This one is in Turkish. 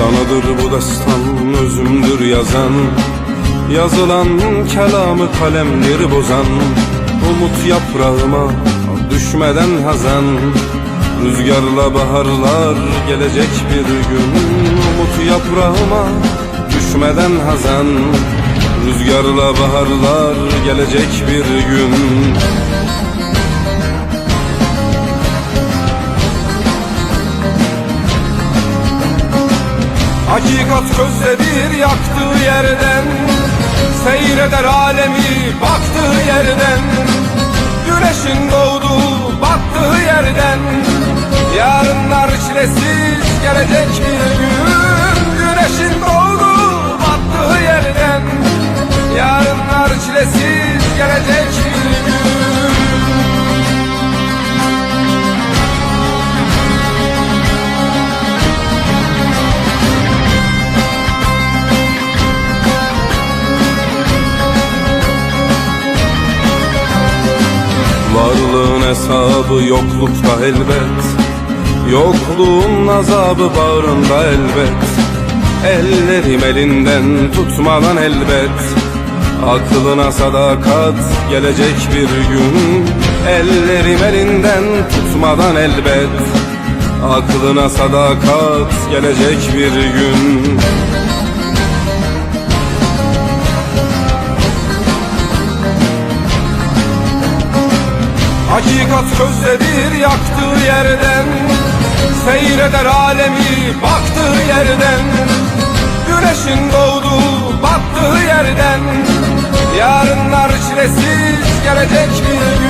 Sanadır bu destan özümdür yazan. Yazılan kelamı kalemleri bozan. Umut yaprağıma düşmeden hazan. Rüzgarla baharlar gelecek bir gün. Umut yaprağıma düşmeden hazan. Rüzgarla baharlar gelecek bir gün Hakikat közledir yaktığı yerden Seyreder alemi baktığı yerden. Güneşin doğduğu battığı yerden. Yarınlar çilesiz gelecek bir gün. Güneşin doğduğu hesabı yoklukta elbet. Yokluğun azabı bağrında elbet. Ellerim elinden tutmadan elbet. Aklına sadakat gelecek bir gün. Ellerim elinden tutmadan elbet. Aklına sadakat gelecek bir gün Hakikat közledir yaktığı yerden Seyreder alemi baktığı yerden. Güneşin doğduğu battığı yerden Yarınlar çilesiz gelecek bir gün